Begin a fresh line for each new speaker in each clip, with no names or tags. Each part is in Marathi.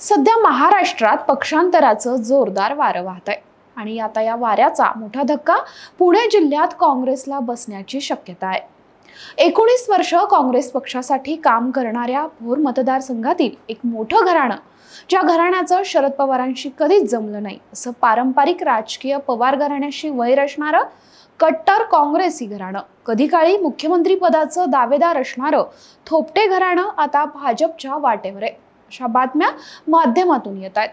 सध्या महाराष्ट्रात पक्षांतराचं जोरदार वारं वाहत आहे आणि आता या वाऱ्याचा मोठा धक्का पुणे जिल्ह्यात काँग्रेसला बसण्याची शक्यता आहे. एकोणीस वर्ष काँग्रेस पक्षासाठी काम करणाऱ्या भोर मतदारसंघातील एक मोठं घराणं ज्या घराण्याचं शरद पवारांशी कधीच जमलं नाही असं पारंपरिक राजकीय पवार घराण्याशी वैर असणारं कट्टर काँग्रेसी घराणं. कधी काळी मुख्यमंत्री पदाचं दावेदार असणारं थोपटे घराणं आता भाजपच्या वाटेवर आहे. अशा बातम्या माध्यमातून येत आहेत.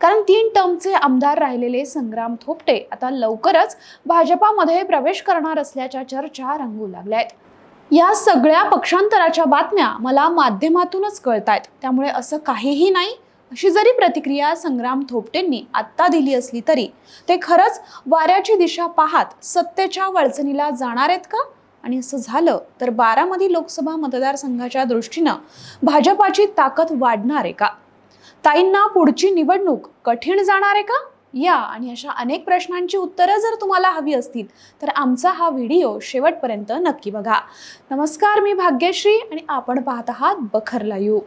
कारण तीन टर्मचे आमदार राहिलेले संग्राम थोपटे आता लवकरच भाजपामध्ये प्रवेश करणार असल्याच्या चर्चा रंगू लागल्या आहेत. या सगळ्या पक्षांतराच्या बातम्या मला माध्यमातूनच कळत आहेत त्यामुळे असं काहीही नाही अशी जरी प्रतिक्रिया संग्राम थोपटेंनी आत्ता दिली असली तरी ते खरंच वाऱ्याची दिशा पाहत सत्तेच्या वळचणीला जाणार आहेत का? आणि असं झालं तर बारामती लोकसभा मतदारसंघाच्या दृष्टीनं भाजपाची ताकद वाढणार आहे का? ताईंना पुढची निवडणूक कठीण जाणार आहे का? या आणि अशा अनेक प्रश्नांची उत्तरं जर तुम्हाला हवी असतील तर आमचा हा व्हिडिओ शेवटपर्यंत नक्की बघा. नमस्कार मी भाग्यश्री आणि आपण पाहत आहात बखरला यू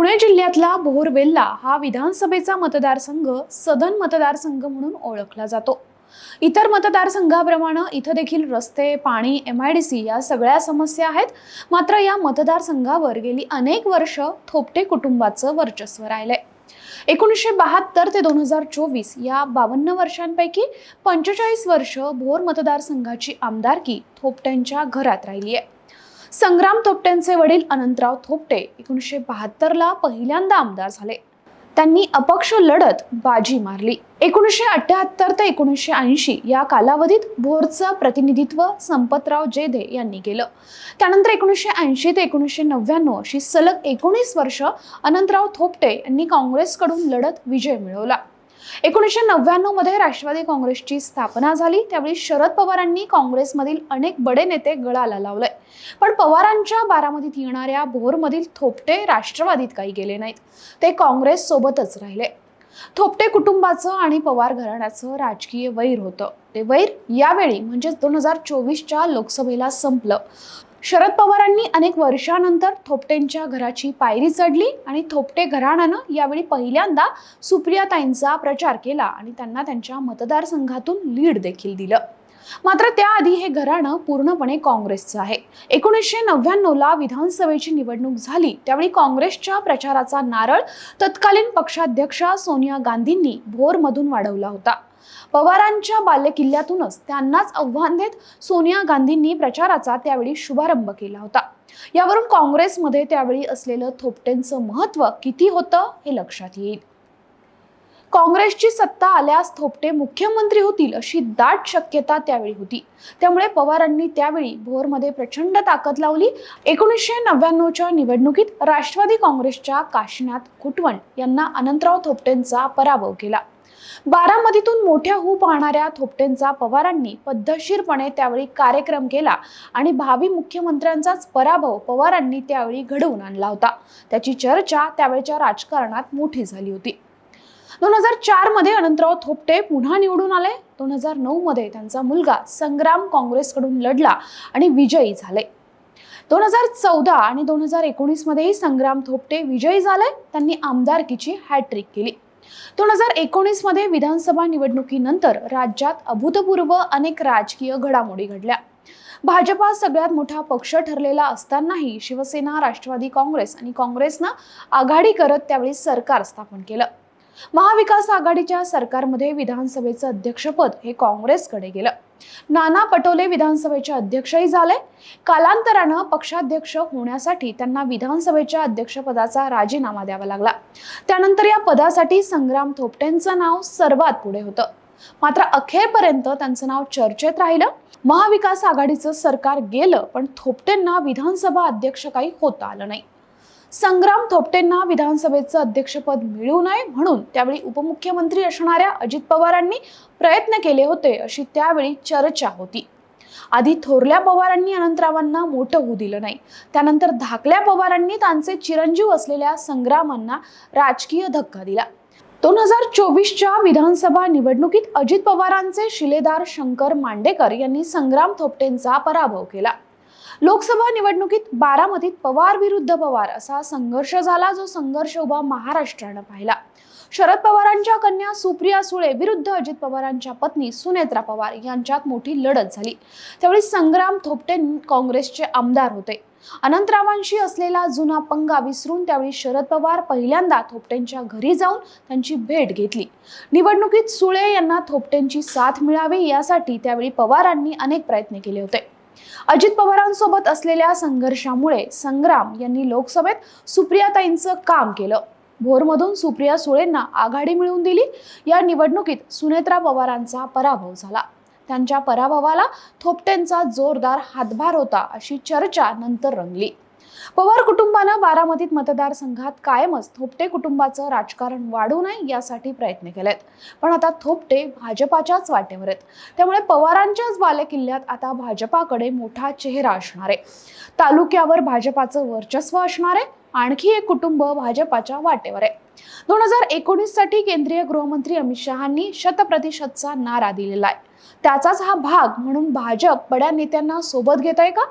पुणे जिल्ह्यातला भोरवेल्ला हा विधानसभेचा मतदारसंघ सदन मतदारसंघ म्हणून ओळखला जातो. इतर मतदारसंघाप्रमाणे इथं देखील रस्ते पाणी एम आय डी सी या सगळ्या समस्या आहेत. मात्र या मतदारसंघावर गेली अनेक वर्ष थोपटे कुटुंबाचं वर्चस्व राहिलंय. एकोणीसशे बहात्तर ते दोन हजार चोवीस या बावन्न वर्षांपैकी पंचेचाळीस वर्ष भोर मतदारसंघाची आमदारकी थोपट्यांच्या घरात राहिली आहे संग्राम थोपट्यांचे वडील अनंतराव थोपटे एकोणीसशे बहात्तरला पहिल्यांदा आमदार झाले. त्यांनी अपक्ष लढत बाजी मारली. एकोणीसशे अठ्याहत्तर ते एकोणीसशे ऐंशी या कालावधीत भोरचं प्रतिनिधित्व संपतराव जेधे यांनी केलं. त्यानंतर एकोणीसशे ऐंशी ते एकोणीसशे नव्याण्णव अशी सलग एकोणीस वर्ष अनंतराव थोपटे यांनी काँग्रेसकडून लढत विजय मिळवला. एकोणीसशे नव्याण्णवमध्ये राष्ट्रवादी काँग्रेसची स्थापना झाली. त्यावेळी शरद पवारांनी काँग्रेसमधील अनेक बडे नेते गळाला लावलंय. पण पवारांच्या बारामतीत येणाऱ्या भोरमधील थोपटे राष्ट्रवादीत काही गेले नाहीत. ते काँग्रेस सोबतच राहिले. थोपटे कुटुंबाचं आणि पवार घराण्याचं राजकीय वैर होतं. ते वैर यावेळी म्हणजेच दोन हजार चोवीसच्या लोकसभेला संपलं. शरद पवारांनी अनेक वर्षानंतर थोपटेंच्या घराची पायरी चढली आणि थोपटे घराण्यानं यावेळी पहिल्यांदा सुप्रियाताईंचा प्रचार केला आणि त्यांना त्यांच्या मतदारसंघातून लीड देखील दिलं. मात्र त्याआधी हे घराणं पूर्णपणे काँग्रेसचं आहे. एकोणीसशे नव्याण्णवला विधानसभेची निवडणूक झाली. त्यावेळी काँग्रेसच्या प्रचाराचा नारळ तत्कालीन पक्षाध्यक्षा सोनिया गांधींनी भोरमधून वाढवला होता. पवारांच्या बाल्यकिल्ल्यातूनच त्यांनाच आव्हान देत सोनिया गांधींनी प्रचाराचा त्यावेळी शुभारंभ केला होता. यावरून काँग्रेसमध्ये त्यावेळी असलेलं थोपटेंचं महत्त्व किती होतं हे लक्षात येईल. काँग्रेसची सत्ता आल्यास थोपटे मुख्यमंत्री होतील अशी दाट शक्यता त्यावेळी होती. त्यामुळे पवारांनी त्यावेळी भोरमध्ये प्रचंड ताकद लावली. एकोणीसशे नव्याण्णवच्या निवडणुकीत राष्ट्रवादी काँग्रेसच्या काशीनाथ कुटवण यांना अनंतराव थोपटेंचा पराभव केला. बारामतीतून मोठ्या हू पाहणाऱ्या थोपटेंचा पवारांनी पद्धतशीरपणे त्यावेळी कार्यक्रम केला आणि भावी मुख्यमंत्र्यांचाच पराभव पवारांनी त्यावेळी घडवून आणला होता. त्याची चर्चा त्यावेळच्या राजकारणात मोठी झाली होती. दोन हजार चारमध्ये अनंतराव थोपटे पुन्हा निवडून आले. दोन हजार नऊ मध्ये त्यांचा मुलगा संग्राम काँग्रेसकडून लढला आणि विजयी झाले. दोन हजार चौदा आणि दोन हजार एकोणीस मध्येही संग्राम थोपटे विजयी झाले. त्यांनी आमदारकीची हॅट्रिक केली. दोन हजार एकोणीसमध्ये विधानसभा निवडणुकीनंतर राज्यात अभूतपूर्व अनेक राजकीय घडामोडी घडल्या. भाजपा सगळ्यात मोठा पक्ष ठरलेला असतानाही शिवसेना राष्ट्रवादी काँग्रेस आणि काँग्रेसनं आघाडी करत त्यावेळी सरकार स्थापन केलं. महाविकास आघाडीच्या सरकारमध्ये विधानसभेचं अध्यक्षपद हे काँग्रेसकडे गेलं. नाना पटोले विधानसभेचे अध्यक्षही झाले. कालांतरानं पक्षाध्यक्ष होण्यासाठी त्यांना विधानसभेच्या अध्यक्षपदाचा राजीनामा द्यावा लागला. त्यानंतर या पदासाठी संग्राम थोपटेंचं नाव सर्वात पुढे होतं. मात्र अखेरपर्यंत त्यांचं नाव चर्चेत राहिलं. महाविकास आघाडीचं सरकार गेलं पण थोपटेंना विधानसभा अध्यक्ष काही होता आलं नाही. संग्राम थोपटेंना विधानसभेचं अध्यक्षपद मिळू नये म्हणून त्यावेळी उपमुख्यमंत्री असणाऱ्या अजित पवारांनी प्रयत्न केले होते अशी त्यावेळी चर्चा होती. आधी थोरल्या पवारांनी अनंतरावांना मोठं होऊ दिलं नाही. त्यानंतर धाकल्या पवारांनी त्यांचे चिरंजीव असलेल्या संग्रामांना राजकीय धक्का दिला. दोन हजार चोवीसच्या विधानसभा निवडणुकीत अजित पवारांचे शिलेदार शंकर मांडेकर यांनी संग्राम थोपटेंचा पराभव केला. लोकसभा निवडणुकीत बारामतीत पवार विरुद्ध पवार असा संघर्ष झाला जो संघर्ष उभा महाराष्ट्रानं पाहिला. शरद पवारांच्या कन्या सुप्रिया सुळे विरुद्ध अजित पवारांच्या पत्नी सुनेत्रा पवार यांच्यात मोठी लढत झाली. त्यावेळी संग्राम थोपटे काँग्रेसचे आमदार होते. अनंतरावांशी असलेला जुना पंगा विसरून त्यावेळी शरद पवार पहिल्यांदा थोपटेंच्या घरी जाऊन त्यांची भेट घेतली. निवडणुकीत सुळे यांना थोपटेंची साथ मिळावी यासाठी त्यावेळी पवारांनी अनेक प्रयत्न केले होते. अजित पवारांसोबत असलेल्या संघर्षामुळे संग्राम यांनी लोकसभेत सुप्रियाताईंचं काम केलं. भोरमधून सुप्रिया सुळेंना आघाडी मिळवून दिली. या निवडणुकीत सुनेत्रा पवारांचा पराभव झाला. त्यांच्या पराभवाला थोपटेंचा जोरदार हातभार होता अशी चर्चा नंतर रंगली. पवार कुटुंबानं बारामतीत मतदारसंघात कायमच थोपटे कुटुंबाचं राजकारण वाढू नये यासाठी प्रयत्न केलेत. पण आता थोपटे भाजपाच्याच वाटेवर आहेत. त्यामुळे पवारांच्याच बालेकिल्ल्यात आता भाजपाकडे मोठा चेहरा असणार आहे. तालुक्यावर भाजपाचं वर्चस्व असणार आहे. आणखी एक कुटुंब भाजपाच्या वाटेवर आहे. दोन हजार एकोणीससाठी केंद्रीय गृहमंत्री अमित शहानी शतप्रतिशतचा नारा दिलेला आहे. त्याचाच हा भाग म्हणून भाजप बड्या नेत्यांना सोबत घेत आहे का?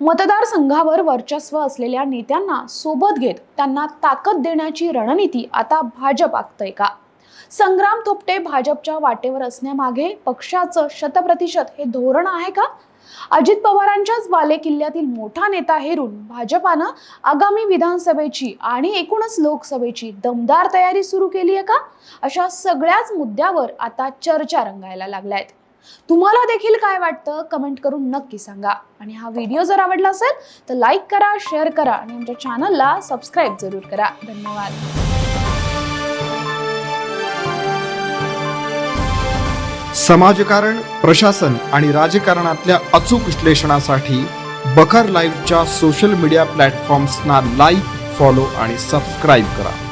मतदारसंघावर वर्चस्व असलेल्या नेत्यांना सोबत घेत त्यांना ताकद देण्याची रणनीती आता भाजप आखतंय का? संग्राम थोपटे भाजपच्या वाटेवर असण्यामागे पक्षाचं शतप्रतिशत हे धोरण आहे का? अजित पवारांच्याच बालेकिल्ल्यातील मोठा नेता हेरून भाजपानं आगामी विधानसभेची आणि एकूणच लोकसभेची दमदार तयारी सुरू केली आहे का? अशा सगळ्याच मुद्द्यावर आता चर्चा रंगायला लागल्या आहेत तुम्हाला देखील काय वाटतं कमेंट करून नक्की सांगा. आणि हा व्हिडिओ जर आवडला असेल तर लाईक करा शेअर करा आणि आमच्या चॅनलला सबस्क्राईब जरूर करा. धन्यवाद.
समाजकारण प्रशासन आणि राजकारणातल्या अचूक विश्लेषणासाठी बखर लाईव्हच्या सोशल मीडिया प्लॅटफॉर्म्सना लाईक फॉलो आणि सबस्क्राईब करा.